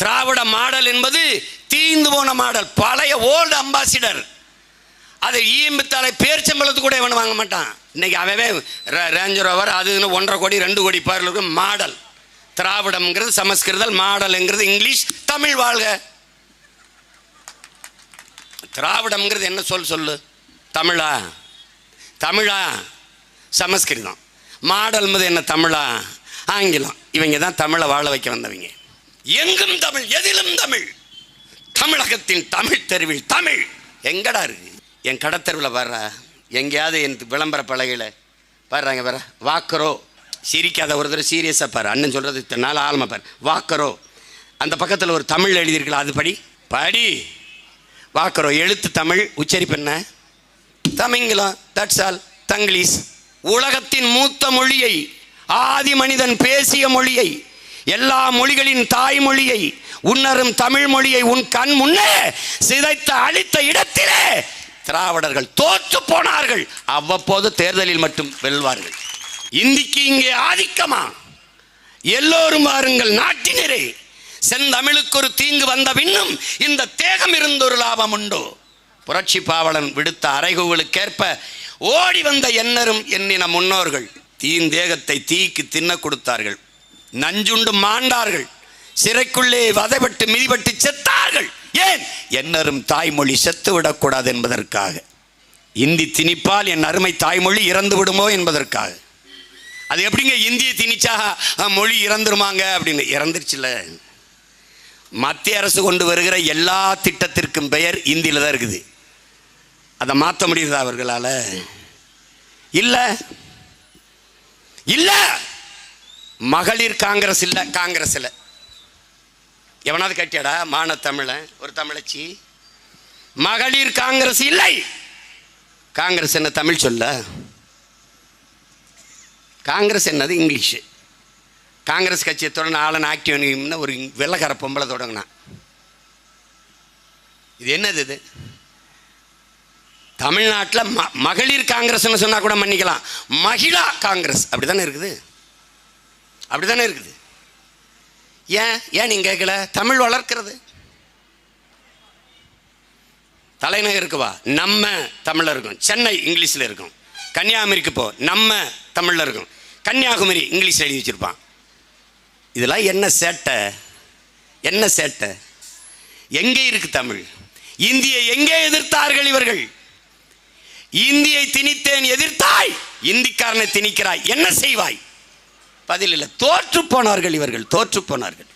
திராவிட model என்பது தீந்து போன மாடல் பழைய ஓல்டு அம்பாசிடர் அதை ஈம்பத்தாலை பேர்ச்சம்பளத்து கூட இவன் வாங்க மாட்டான். இன்னைக்கு அவவே ரேஞ்ச் ரோவர் அது ஒன்றரை கோடி ரெண்டு கோடி பேரில் இருக்கும் மாடல். திராவிடம்ங்கிறது சமஸ்கிருதல் மாடல்ங்கிறது இங்கிலீஷ் தமிழ் வாழ்க. திராவிடம்ங்கிறது என்ன சொல் சொல்லு? தமிழா? தமிழா? சமஸ்கிருதம். மாடல் என்ன தமிழா? ஆங்கிலம். இவங்க தான் தமிழை வாழ வைக்க வந்தவங்க. எங்கும் தமிழ் எதிலும் தமிழ். தமிழகத்தின் தமிழ் தெருவில் தமிழ். எங்கடா இருக்கு? என் கடத்தெருவில் வர்ற எங்கேயாவது என் விளம்பர பலகையில் பாடுறாங்க வர வாக்கரோ. சிரிக்காத ஒரு தடவை சீரியஸாக பாரு. அண்ணன் சொல்கிறது இத்தனை நாள் ஆழமாக பாரு. வாக்கரோ. அந்த பக்கத்தில் ஒரு தமிழ் எழுதியிருக்கலாம் அது படி. படி. வாக்கரோ. எழுத்து தமிழ் உச்சரிப்பு என்ன? தமிங்கிலம் தட்ஸ் ஆல் தங்கிலீஷ் உலகத்தின் மூத்த மொழியை ஆதி மனிதன் பேசிய மொழியை எல்லா மொழிகளின் தாய்மொழியை உன்னரும் தமிழ் மொழியை உன் கண் முன்னே சிதைத்த அழித்த இடத்திலே திராவிடர்கள் தோற்று போனார்கள். அவ்வப்போது தேர்தலில் மட்டும் வெல்வார்கள். இந்திக்கு இங்கே ஆதிக்கமா? எல்லோரும் வாருங்கள் நாட்டினரே. செந்தமிழுக்கு ஒரு தீங்கு வந்த பின்னும் இந்த தேகம் இருந்தொரு லாபம் உண்டோ. புரட்சி பாவலன் விடுத்த அறைகூவலுக்கேற்ப ஓடி வந்த எண்ணரும் எண்ணின முன்னோர்கள். தீந்தேகத்தை தீக்கு தின்ன கொடுத்தார்கள். நஞ்சுண்டு மாண்டார்கள். சிறைக்குள்ளே வதைப்பட்டு மிதிப்பட்டு செத்தார்கள். ஏன்? என்னரும் தாய்மொழி செத்து விடக்கூடாது என்பதற்காக. இந்தி திணிப்பால் என் அருமை தாய்மொழி இறந்து விடுமோ என்பதற்காக. அது எப்படிங்க இந்தியை திணிச்சா மொழி இறந்துருமாங்க? அப்படின்னு. இறந்துருச்சுல மத்திய அரசு கொண்டு வருகிற எல்லா திட்டத்திற்கும் பெயர் இந்தியில் தான் இருக்குது. அதை மாற்ற முடியுதா அவர்களால்? இல்லை. இல்லை! மகளிர் காங்கிரஸ் இல்லை காங்கிரஸ் இல்லை. எவனாவது கட்டியாடா? மான தமிழன் ஒரு தமிழச்சி. மகளிர் காங்கிரஸ் இல்லை. காங்கிரஸ் என்ன தமிழ் சொல்ல? காங்கிரஸ் என்னது இங்கிலீஷு. காங்கிரஸ் கட்சியை தொடர்ந்து ஆளன் ஆக்டிவ் ஒரு வெள்ளக்கார பொம்பளை தொடங்கினான். இது என்னது இது? தமிழ்நாட்டில் ம மகளிர் காங்கிரஸ்னு சொன்னால் கூட மன்னிக்கலாம். மகிழா காங்கிரஸ். அப்படி தானே இருக்குது? அப்படி தானே இருக்குது? ஏன் ஏன் நீங்கள் கேட்கல? தமிழ் வளர்க்கிறது. தலைநகருக்கு வா. நம்ம தமிழில் இருக்கும். சென்னை இங்கிலீஷில் இருக்கும். கன்னியாகுமரிக்கு போ. நம்ம தமிழில் இருக்கும். கன்னியாகுமரி இங்கிலீஷில் எழுதி வச்சுருப்பான். இதெல்லாம் என்ன சேட்டை? என்ன சேட்டை? எங்கே இருக்கு தமிழ்? இந்தியை எங்கே எதிர்த்தார்கள் இவர்கள்? இந்தியை திணித்தேன் எதிர்த்தாய். இந்திக்காரனை திணிக்கிறாய். என்ன செய்வாய்? பதில் இல்லை தோற்று போனார்கள் இவர்கள் தோற்று போனார்கள்.